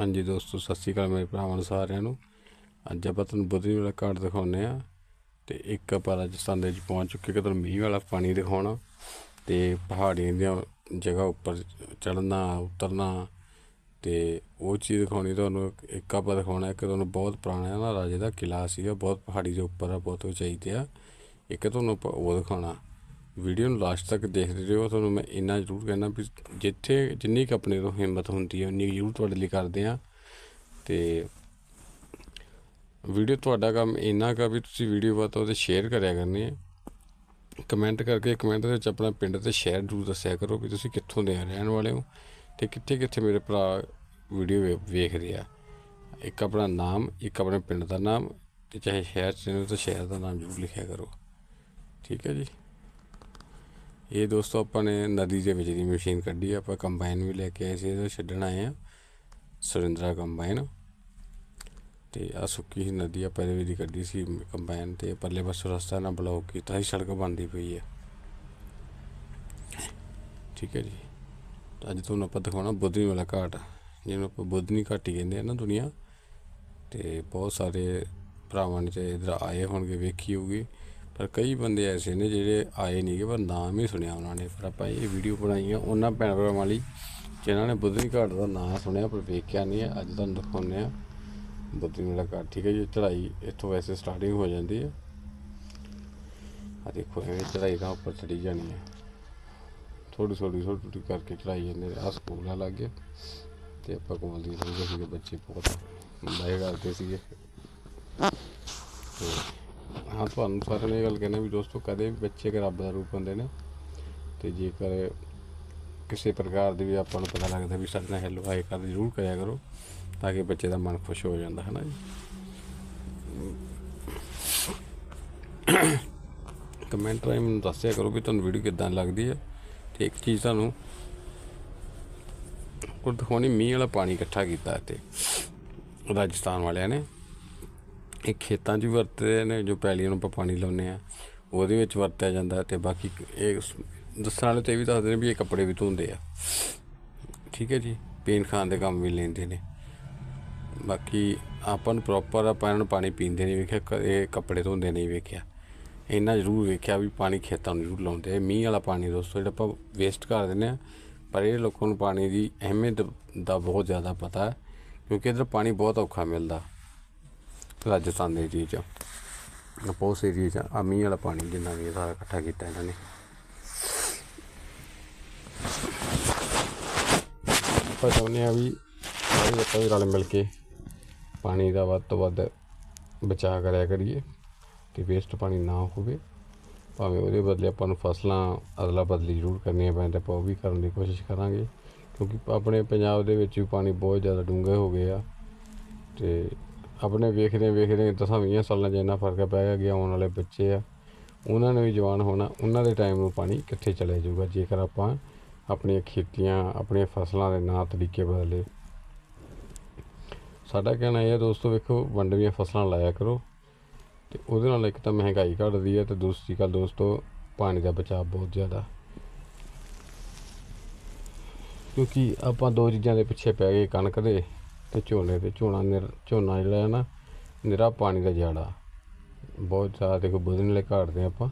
ਹਾਂਜੀ ਦੋਸਤੋ, ਸਤਿ ਸ਼੍ਰੀ ਅਕਾਲ ਮੇਰੇ ਭਰਾਵਾਂ ਨੂੰ ਸਾਰਿਆਂ ਨੂੰ। ਅੱਜ ਆਪਾਂ ਤੁਹਾਨੂੰ ਬਦਰੀ ਵਾਲਾ ਘਾਟ ਦਿਖਾਉਂਦੇ ਆ ਤੇ ਇੱਕ ਆਪਾਂ ਰਾਜਸਥਾਨ ਦੇ ਵਿੱਚ ਪਹੁੰਚ ਚੁੱਕੇ ਕਿ ਤੁਹਾਨੂੰ ਮੀਂਹ ਵਾਲਾ ਪਾਣੀ ਦਿਖਾਉਣਾ ਤੇ ਪਹਾੜੀਆਂ ਦੀਆਂ ਜਗ੍ਹਾ ਉੱਪਰ ਚੜ੍ਹਨਾ, ਉਤਰਨਾ ਤੇ ਉਹ ਚੀਜ਼ ਦਿਖਾਉਣੀ ਤੁਹਾਨੂੰ ਇੱਕ- ਆਪਾਂ ਦਿਖਾਉਣਾ, ਇੱਕ ਤੁਹਾਨੂੰ ਬਹੁਤ ਪੁਰਾਣਾ ਨਾ ਰਾਜੇ ਦਾ ਕਿਲਾ ਸੀਗਾ, ਬਹੁਤ ਪਹਾੜੀ ਦੇ ਉੱਪਰ ਆ, ਬਹੁਤ ਉਚਾਈ ਤੇ ਆ। ਇੱਕ ਤੁਹਾਨੂੰ ਆਪਾਂ ਉਹ ਦਿਖਾਉਣਾ। ਵੀਡੀਓ ਨੂੰ ਲਾਸਟ ਤੱਕ ਦੇਖਦੇ ਰਹੋ ਤੁਹਾਨੂੰ ਮੈਂ ਇੰਨਾ ਜ਼ਰੂਰ ਕਹਿਣਾ ਵੀ ਜਿੱਥੇ ਜਿੰਨੀ ਕੁ ਆਪਣੇ ਤੋਂ ਹਿੰਮਤ ਹੁੰਦੀ ਹੈ, ਉਨੀ ਕੁ ਜ਼ਰੂਰ ਤੁਹਾਡੇ ਲਈ ਕਰਦੇ ਆ ਤੇ ਵੀਡੀਓ ਤੁਹਾਡਾ ਕੰਮ ਇੰਨਾ ਕਾ ਵੀ ਤੁਸੀਂ ਵੀਡੀਓ ਬਾਤ ਉਹਦੇ ਸ਼ੇਅਰ ਕਰਿਆ ਕਰਨੀ ਹੈ। ਕਮੈਂਟ ਕਰਕੇ ਕਮੈਂਟ ਦੇ ਵਿੱਚ ਆਪਣਾ ਪਿੰਡ ਤੇ ਸ਼ਹਿਰ ਜ਼ਰੂਰ ਦੱਸਿਆ ਕਰੋ ਵੀ ਤੁਸੀਂ ਕਿੱਥੋਂ ਦੇ ਰਹਿਣ ਵਾਲੇ ਹੋ ਤੇ ਕਿੱਥੇ ਕਿੱਥੇ ਮੇਰੇ ਭਰਾ ਵੀਡੀਓ ਵੇਖ ਰਿਹਾ ਇੱਕ ਆਪਣਾ ਨਾਮ, ਇੱਕ ਆਪਣੇ ਪਿੰਡ ਦਾ ਨਾਮ ਤੇ ਚਾਹੇ ਸ਼ਹਿਰ ਚ ਨੇ ਤਾਂ ਸ਼ਹਿਰ ਦਾ ਨਾਮ ਜ਼ਰੂਰ ਲਿਖਿਆ ਕਰੋ। ਠੀਕ ਹੈ ਜੀ? ਇਹ ਦੋਸਤੋ ਆਪਾਂ ਨੇ ਨਦੀ ਦੇ ਵਿੱਚ ਦੀ ਮਸ਼ੀਨ ਕੱਢੀ ਆ, ਆਪਾਂ ਕੰਬਾਈਨ ਵੀ ਲੈ ਕੇ ਆਏ ਸੀ, ਇਹਦਾ ਛੱਡਣ ਆਏ ਆ, ਸੁਰਿੰਦਰਾ ਕੰਬਾਈਨ। ਤੇ ਆ ਸੁੱਕੀ ਸੀ ਨਦੀ, ਆਪਾਂ ਇਹਦੇ ਵਿੱਚ ਦੀ ਕੱਢੀ ਸੀ ਕੰਬਾਈਨ ਤੇ ਪਰਲੇ ਪਾਸੋਂ ਰਸਤਾ ਨਾ ਬਲੌਕ ਕੀਤਾ ਸੀ, ਸੜਕ ਬਣਦੀ ਪਈ ਹੈ ਠੀਕ ਹੈ ਜੀ। ਅੱਜ ਤੁਹਾਨੂੰ ਆਪਾਂ ਦਿਖਾਉਣਾ ਬੁੱਧਨੀ ਵਾਲਾ ਘਾਟ, ਜਿਹਨੂੰ ਆਪਾਂ ਬੁੱਧਨੀ ਘਾਟੀ ਕਹਿੰਦੇ ਆ ਨਾ ਦੁਨੀਆ। ਤੇ ਬਹੁਤ ਸਾਰੇ ਭਰਾਵਾਂ ਨੇ ਤੇ ਇਧਰ ਆਏ ਹੋਣਗੇ, ਵੇਖੀ ਹੋਊਗੀ। ਪਰ ਕਈ ਬੰਦੇ ਐਸੇ ਨੇ ਜਿਹੜੇ ਆਏ ਨਹੀਂਗੇ ਪਰ ਨਾਮ ਹੀ ਸੁਣਿਆ ਉਹਨਾਂ ਨੇ। ਪਰ ਆਪਾਂ ਇਹ ਵੀਡੀਓ ਬਣਾਈ ਆ ਉਹਨਾਂ ਭੈਣ ਭਰਾਵਾਂ ਲਈ, ਜਿਨ੍ਹਾਂ ਨੇ ਬੁੱਧਨੀ ਘਾਟ ਦਾ ਨਾਮ ਸੁਣਿਆ, ਪਰ ਵੇਖਿਆ ਨਹੀਂ ਹੈ। ਅੱਜ ਤੁਹਾਨੂੰ ਦਿਖਾਉਂਦੇ ਆ ਬੁੱਧੀ ਮੇਲਾ ਘਾਟ ਠੀਕ ਹੈ ਜੀ ਚੜਾਈ ਇੱਥੋਂ ਵੈਸੇ ਸਟਾਰਟਿੰਗ ਹੋ ਜਾਂਦੀ ਹੈ। ਆ ਦੇਖੋ ਐਵੇਂ ਚੜਾਈ ਦਾ ਉੱਪਰ ਚੜੀ ਜਾਣੀ ਹੈ। ਥੋੜੀ ਥੋੜੀ ਥੋੜੀ ਥੋੜੀ ਕਰਕੇ ਚੜਾਈ ਜਾਂਦੇ ਨੇ। ਆ ਸਕੂਲ ਆ ਲੱਗੇ, ਤੇ ਆਪਾਂ ਕੋਲ ਦੀ ਸਮਝਦੇ ਸੀਗੇ ਬੱਚੇ ਬਹੁਤ ਬਾਏ ਕਰਦੇ ਸੀਗੇ। ਹਾਂ, ਤੁਹਾਨੂੰ ਸਾਰਿਆਂ ਨੂੰ ਇਹ ਗੱਲ ਕਹਿਣਾ ਵੀ ਦੋਸਤੋ, ਕਦੇ ਵੀ ਬੱਚੇ ਇੱਕ ਰੱਬ ਦਾ ਰੂਪ ਹੁੰਦੇ ਨੇ, ਤੇ ਜੇਕਰ ਕਿਸੇ ਪ੍ਰਕਾਰ ਦੀ ਵੀ ਆਪਾਂ ਨੂੰ ਪਤਾ ਲੱਗਦਾ ਵੀ ਸਾਡੇ ਨਾਲ ਹੈਲੋ ਹਾਈ ਕਰ ਜ਼ਰੂਰ ਕਰਿਆ ਕਰੋ, ਤਾਂ ਕਿ ਬੱਚੇ ਦਾ ਮਨ ਖੁਸ਼ ਹੋ ਜਾਂਦਾ ਹੈ ਨਾ ਜੀ? ਕਮੈਂਟ ਰਾਹੀਂ ਮੈਨੂੰ ਦੱਸਿਆ ਕਰੋ ਵੀ ਤੁਹਾਨੂੰ ਵੀਡੀਓ ਕਿੱਦਾਂ ਲੱਗਦੀ ਹੈ, ਤੇ ਇੱਕ ਚੀਜ਼ ਤੁਹਾਨੂੰ ਉਹ ਦਿਖਾਉਣੀ ਮੀਂਹ ਵਾਲਾ ਪਾਣੀ ਇਕੱਠਾ ਕੀਤਾ ਇੱਥੇ, ਰਾਜਸਥਾਨ ਵਾਲਿਆਂ ਨੇ। ਇਹ ਖੇਤਾਂ 'ਚ ਵੀ ਵਰਤਦੇ ਨੇ, ਜੋ ਪੈਲੀਆਂ ਨੂੰ ਆਪਾਂ ਪਾਣੀ ਲਾਉਂਦੇ ਆ ਉਹਦੇ ਵਿੱਚ ਵਰਤਿਆ ਜਾਂਦਾ ਤੇ ਬਾਕੀ ਇਹ ਦੱਸਣ ਵਾਲੇ ਤੇ ਇਹ ਵੀ ਦੱਸਦੇ ਨੇ ਵੀ ਇਹ ਕੱਪੜੇ ਵੀ ਧੋਂਦੇ ਆ। ਠੀਕ ਹੈ ਜੀ, ਪੀਣ ਖਾਣ ਦੇ ਕੰਮ ਵੀ ਲੈਂਦੇ ਨੇ। ਬਾਕੀ ਆਪਾਂ ਨੂੰ ਪ੍ਰੋਪਰ ਆਪਾਂ ਇਹਨਾਂ ਨੂੰ ਪਾਣੀ ਪੀਂਦੇ ਨਹੀਂ ਵੇਖਿਆ ਇਹ ਕੱਪੜੇ ਧੋਂਦੇ ਨਹੀਂ ਵੇਖਿਆ। ਇੰਨਾ ਜ਼ਰੂਰ ਵੇਖਿਆ ਵੀ ਪਾਣੀ ਖੇਤਾਂ ਨੂੰ ਜ਼ਰੂਰ ਲਾਉਂਦੇ ਮੀਂਹ ਵਾਲਾ ਪਾਣੀ ਦੋਸਤੋ, ਜਿਹੜਾ ਆਪਾਂ ਵੇਸਟ ਕਰ ਦਿੰਦੇ ਆ ਪਰ ਇਹ ਲੋਕਾਂ ਨੂੰ ਪਾਣੀ ਦੀ ਅਹਿਮੀਅਤ ਦਾ ਬਹੁਤ ਜ਼ਿਆਦਾ ਪਤਾ ਹੈ, ਕਿਉਂਕਿ ਇਧਰ ਪਾਣੀ ਬਹੁਤ ਔਖਾ ਮਿਲਦਾ। ਰਾਜਸਥਾਨ ਦੇ ਏਰੀਏ 'ਚ ਬਹੁਤ ਏਰੀਏ 'ਚ ਆ। ਮੀਂਹ ਵਾਲਾ ਪਾਣੀ ਜਿੰਨਾ ਵੀ ਇਹ ਸਾਰਾ ਇਕੱਠਾ ਕੀਤਾ ਇਹਨਾਂ ਨੇ। ਆਪਾਂ ਚਾਹੁੰਦੇ ਆ ਵੀ ਸਾਰੇ ਆਪਾਂ ਵੀ ਰਲ ਮਿਲ ਕੇ ਪਾਣੀ ਦਾ ਵੱਧ ਤੋਂ ਵੱਧ ਬਚਾਅ ਕਰਿਆ ਕਰੀਏ ਤੇ ਵੇਸਟ ਪਾਣੀ ਨਾ ਹੋਵੇ। ਭਾਵੇਂ ਉਹਦੇ ਬਦਲੇ ਆਪਾਂ ਨੂੰ ਫਸਲਾਂ ਅਦਲਾ ਬਦਲੀ ਜ਼ਰੂਰ ਕਰਨੀਆਂ ਪੈਂਦਾ ਆਪਾਂ ਉਹ ਵੀ ਕਰਨ ਦੀ ਕੋਸ਼ਿਸ਼ ਕਰਾਂਗੇ। ਕਿਉਂਕਿ ਆਪਣੇ ਪੰਜਾਬ ਦੇ ਵਿੱਚ ਵੀ ਪਾਣੀ ਬਹੁਤ ਜ਼ਿਆਦਾ ਡੂੰਘੇ ਹੋ ਗਏ ਆ ਤੇ ਆਪਣੇ ਵੇਖਦੇ ਵੇਖਦੇ ਦਸਾਂ ਵੀਹਾਂ ਸਾਲਾਂ 'ਚ ਇੰਨਾ ਫ਼ਰਕ ਪੈ ਗਿਆ ਆਉਣ ਵਾਲੇ ਬੱਚੇ ਆ, ਉਹਨਾਂ ਨੇ ਵੀ ਜਵਾਨ ਹੋਣਾ, ਉਹਨਾਂ ਦੇ ਟਾਈਮ ਨੂੰ ਪਾਣੀ ਕਿੱਥੇ ਚਲੇ ਜਾਊਗਾ, ਜੇਕਰ ਆਪਾਂ ਆਪਣੀਆਂ ਖੇਤੀਆਂ, ਆਪਣੀਆਂ ਫਸਲਾਂ ਦੇ ਨਾਂ ਤਰੀਕੇ ਬਦਲੇ। ਸਾਡਾ ਕਹਿਣਾ ਇਹ ਹੈ ਦੋਸਤੋ, ਵੇਖੋ, ਵੰਡਵੀਆਂ ਫਸਲਾਂ ਲਾਇਆ ਕਰੋ, ਤੇ ਉਹਦੇ ਨਾਲ ਇੱਕ ਤਾਂ ਮਹਿੰਗਾਈ ਘਟਦੀ ਹੈ ਤੇ ਦੂਸਰੀ ਗੱਲ ਦੋਸਤੋ, ਪਾਣੀ ਦਾ ਬਚਾਅ ਬਹੁਤ ਜ਼ਿਆਦਾ। ਕਿਉਂਕਿ ਆਪਾਂ ਦੋ ਚੀਜ਼ਾਂ ਦੇ ਪਿੱਛੇ ਪੈ ਗਏ, ਕਣਕ ਦੇ ਤੇ ਝੋਨੇ ਤੇ ਝੋਨਾ ਨਿਰ ਝੋਨਾ ਜਿਹੜਾ ਹੈ ਨਾ ਨਿਰਾ ਪਾਣੀ ਦਾ ਜਾੜਾ। ਬਹੁਤ ਜ਼ਿਆਦਾ ਦੇਖੋ ਬਦਨ ਵਾਲੇ ਘਾਟਦੇ ਆਪਾਂ।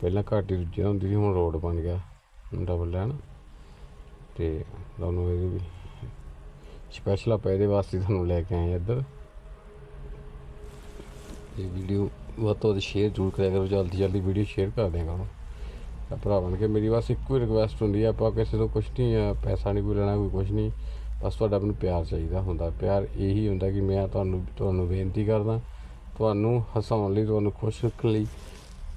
ਪਹਿਲਾਂ ਘਾਟੀ ਦੂਜੀ ਹੁੰਦੀ ਸੀ, ਹੁਣ ਰੋਡ ਬਣ ਗਿਆ ਡਬਲ ਲੈਣ। ਤੇ ਤੁਹਾਨੂੰ ਇਹਦੀ ਵੀ ਸਪੈਸ਼ਲ ਆਪਾਂ ਇਹਦੇ ਵਾਸਤੇ ਤੁਹਾਨੂੰ ਲੈ ਕੇ ਆਏ ਹਾਂ ਇੱਧਰ। ਇਹ ਵੀਡੀਓ ਵੱਧ ਤੋਂ ਵੱਧ ਸ਼ੇਅਰ ਜ਼ਰੂਰ ਕਰਿਆ ਕਰੋ, ਜਲਦੀ ਜਲਦੀ ਵੀਡੀਓ ਸ਼ੇਅਰ ਕਰ ਦਿਆ ਕਰੋ। ਤਾਂ ਭਰਾ ਬਣ ਕੇ ਮੇਰੀ ਬਸ ਇੱਕੋ ਹੀ ਰਿਕੁਐਸਟ ਹੁੰਦੀ ਹੈ ਆਪਾਂ ਕਿਸੇ ਤੋਂ ਕੁਝ ਨਹੀਂ ਆ, ਪੈਸਾ ਨਹੀਂ ਕੋਈ ਲੈਣਾ, ਕੋਈ ਕੁਝ ਨਹੀਂ ਬਸ ਤੁਹਾਡਾ ਮੈਨੂੰ ਪਿਆਰ ਚਾਹੀਦਾ ਹੁੰਦਾ। ਪਿਆਰ ਇਹੀ ਹੁੰਦਾ ਕਿ ਮੈਂ ਤੁਹਾਨੂੰ ਤੁਹਾਨੂੰ ਬੇਨਤੀ ਕਰਦਾ, ਤੁਹਾਨੂੰ ਹਸਾਉਣ ਲਈ, ਤੁਹਾਨੂੰ ਖੁਸ਼ ਰੱਖਣ ਲਈ।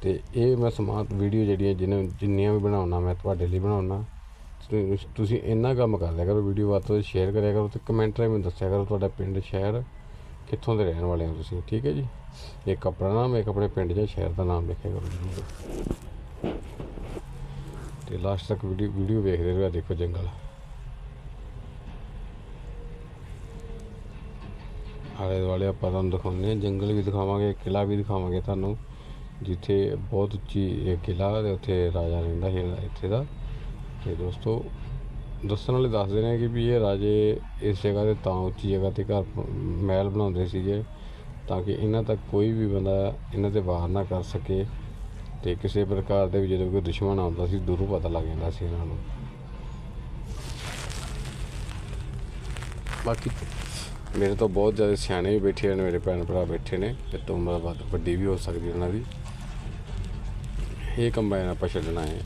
ਤੇ ਇਹ ਮੈਂ ਸਮਾਰਟ ਵੀਡੀਓ ਜਿਹੜੀਆਂ ਜਿੰਨੇ ਜਿੰਨੀਆਂ ਵੀ ਬਣਾਉਣਾ, ਮੈਂ ਤੁਹਾਡੇ ਲਈ ਬਣਾਉਣਾ। ਤੁਸੀਂ- ਇੰਨਾ ਕੰਮ ਕਰ ਲਿਆ ਕਰੋ, ਵੀਡੀਓ ਵੱਧ ਤੋਂ ਸ਼ੇਅਰ ਕਰਿਆ ਕਰੋ ਤੇ ਕਮੈਂਟ ਰਾਹੀਂ ਮੈਨੂੰ ਦੱਸਿਆ ਕਰੋ ਤੁਹਾਡਾ ਪਿੰਡ ਸ਼ਹਿਰ ਕਿੱਥੋਂ ਦੇ ਰਹਿਣ ਵਾਲੇ ਹੋ ਤੁਸੀਂ, ਠੀਕ ਹੈ ਜੀ? ਇੱਕ ਆਪਣਾ ਨਾਮ, ਇੱਕ ਆਪਣੇ ਪਿੰਡ ਜਾਂ ਸ਼ਹਿਰ ਦਾ ਨਾਮ ਲਿਖਿਆ ਕਰੋ ਜ਼ਰੂਰ। ਤੇ ਲਾਸਟ ਤੱਕ ਵੀਡੀਓ ਵੀਡੀਓ ਵੇਖਦੇ ਰਹੋ, ਆਹ ਦੇਖੋ ਜੰਗਲ। ਆਲੇ ਦੁਆਲੇ ਆਪਾਂ ਤੁਹਾਨੂੰ ਦਿਖਾਉਂਦੇ ਹਾਂ। ਜੰਗਲ ਵੀ ਦਿਖਾਵਾਂਗੇ ਕਿਲਾ ਵੀ ਦਿਖਾਵਾਂਗੇ ਤੁਹਾਨੂੰ, ਜਿੱਥੇ ਬਹੁਤ ਉੱਚੀ ਇਹ ਕਿਲਾ ਤੇ ਉੱਥੇ ਰਾਜਾ ਰਹਿੰਦਾ ਸੀ ਇੱਥੇ ਦਾ। ਤੇ ਦੋਸਤੋ, ਦੱਸਣ ਵਾਲੇ ਦੱਸਦੇ ਨੇ ਕਿ ਵੀ ਇਹ ਰਾਜੇ ਇਸ ਜਗ੍ਹਾ ਤੇ ਤਾਂ ਉੱਚੀ ਜਗ੍ਹਾ ਤੇ ਘਰ ਮਹਿਲ ਬਣਾਉਂਦੇ ਸੀਗੇ, ਤਾਂ ਕਿ ਇਹਨਾਂ ਤੱਕ ਕੋਈ ਵੀ ਬੰਦਾ ਇਹਨਾਂ ਤੇ ਵਾਰ ਨਾ ਕਰ ਸਕੇ ਤੇ ਕਿਸੇ ਪ੍ਰਕਾਰ ਦੇ ਵੀ ਜਦੋਂ ਕੋਈ ਦੁਸ਼ਮਣ ਆਉਂਦਾ ਸੀ, ਦੂਰੋਂ ਪਤਾ ਲੱਗ ਜਾਂਦਾ ਸੀ ਇਹਨਾਂ ਨੂੰ। ਬਾਕੀ ਮੇਰੇ ਤੋਂ ਬਹੁਤ ਜ਼ਿਆਦਾ ਸਿਆਣੇ ਵੀ ਬੈਠੇ ਨੇ, ਮੇਰੇ ਭੈਣ ਭਰਾ ਬੈਠੇ ਨੇ, ਇਹ ਤੋਂ ਉਮਰ ਵੱਧ ਵੱਡੀ ਵੀ ਹੋ ਸਕਦੀ ਉਹਨਾਂ ਦੀ। ਇਹ ਕੰਬਾਈਨ ਆਪਾਂ ਛੱਡਣਾ ਹੈ।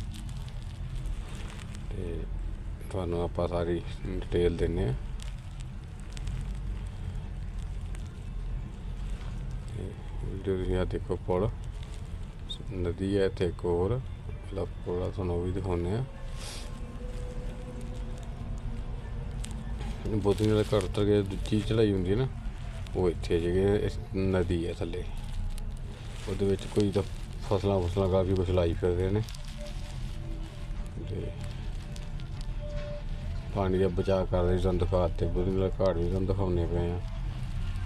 ਤੇ ਤੁਹਾਨੂੰ ਆਪਾਂ ਸਾਰੀ ਡਿਟੇਲ ਦਿੰਨੇ ਆ। ਵੀਡੀਓ ਤੁਸੀਂ ਆ ਦੇਖੋ ਪੁਲ ਨਦੀ ਹੈ ਤੇ ਇੱਕ ਹੋਰ। ਲਾ ਪੁਲ ਆ ਤੁਹਾਨੂੰ ਉਹ ਵੀ ਦਿਖਾਉਂਦੇ ਆ। ਬੋਤਨੀ ਵਾਲੇ ਘਰ ਉੱਤਰ ਕੇ ਦੂਜੀ ਚੜਾਈ ਹੁੰਦੀ ਹੈ ਨਾ, ਉਹ ਇੱਥੇ ਜਿਹੜੇ ਨਦੀ ਹੈ ਥੱਲੇ। ਉਹਦੇ ਵਿੱਚ ਕੋਈ ਤਾਂ ਫਸਲਾਂ ਫਸਲਾਂ ਕਾਫੀ ਕੁਛ ਲਾਈ ਫਿਰਦੇ ਨੇ। ਤੇ ਪਾਣੀ ਦਾ ਬਚਾਅ ਕਰਦੇ ਸੀ ਤੁਹਾਨੂੰ ਦਿਖਾਤੇ ਬੋਤਨੀ ਵਾਲੇ ਘਾਟ ਵੀ ਤੁਹਾਨੂੰ ਦਿਖਾਉਣੇ ਪਏ ਆ।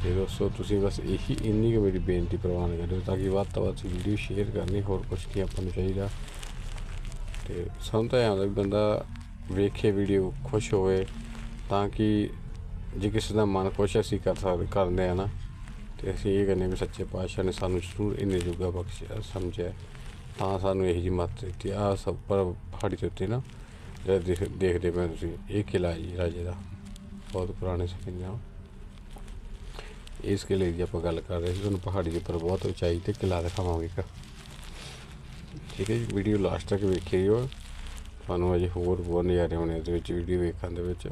ਤੇ ਦੋਸਤੋ ਤੁਸੀਂ ਬਸ ਇਹੀ, ਇੰਨੀ ਕੁ ਮੇਰੀ ਬੇਨਤੀ ਪ੍ਰਵਾਨ ਕਰਿਓ ਤਾਂ ਕਿ ਵੱਧ ਤੋਂ ਵੱਧ ਵੀਡੀਓ ਸ਼ੇਅਰ ਕਰਨੀ, ਹੋਰ ਕੁਛ ਨਹੀਂ ਆਪਾਂ ਨੂੰ ਚਾਹੀਦਾ। ਤੇ ਸਾਨੂੰ ਤਾਂ ਇਹ ਆਉਂਦਾ ਵੀ ਬੰਦਾ ਵੇਖੇ ਵੀਡੀਓ, ਖੁਸ਼ ਹੋਵੇ। ਤਾਂ ਕਿ ਜੇ ਕਿਸੇ ਦਾ ਮਨ ਖੁਸ਼ ਅਸੀਂ ਕਰ ਸਕਦੇ ਕਰਦੇ ਆ ਨਾ, ਤੇ ਅਸੀਂ ਇਹ ਕਹਿੰਦੇ ਵੀ ਸੱਚੇ ਪਾਤਸ਼ਾਹ ਨੇ ਸਾਨੂੰ ਜ਼ਰੂਰ ਇੰਨੇ ਜੁਗਾ ਬਖਸ਼ਿਆ, ਸਮਝਿਆ। ਤਾਂ ਸਾਨੂੰ ਇਹੋ ਜਿਹੀ ਮੱਤ ਦਿੱਤੀ। ਆ ਸਭ ਪਰ ਪਹਾੜੀ ਦੇ ਉੱਤੇ ਨਾ, ਜਿਹੜਾ ਦੇਖਦੇ ਪਏ ਤੁਸੀਂ, ਇਹ ਕਿਲਾ ਜੀ, ਰਾਜੇ ਦਾ। ਬਹੁਤ ਪੁਰਾਣੇ ਸਮੇਂ ਇਸ ਕਿਲੇ ਦੀ ਆਪਾਂ ਗੱਲ ਕਰ ਰਹੇ ਸੀ, ਤੁਹਾਨੂੰ ਪਹਾੜੀ ਦੇ ਉੱਪਰ ਬਹੁਤ ਉਚਾਈ ਤੇ ਕਿਲਾ ਦਿਖਾਵਾਂਗੇ ਇੱਕ। ਠੀਕ ਹੈ ਜੀ, ਵੀਡੀਓ ਲਾਸਟ ਤੱਕ ਵੇਖਿਓ। ਤੁਹਾਨੂੰ ਅਜੇ ਹੋਰ ਬਹੁਤ ਨਜ਼ਾਰੇ ਹੋਣੇ ਇਹਦੇ ਵਿੱਚ, ਵੀਡੀਓ ਵੇਖਣ ਦੇ ਵਿੱਚ।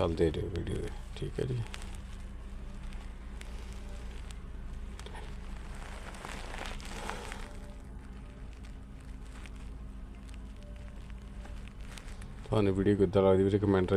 ਚੱਲਦੇ ਰਹੋ ਵੀਡੀਓ ਦੇ ਠੀਕ ਹੈ ਜੀ। ਤੁਹਾਨੂੰ ਵੀਡੀਓ ਕਿੱਦਾਂ ਲੱਗਦੀ ਵੀਰੇ ਕਮੈਂਟ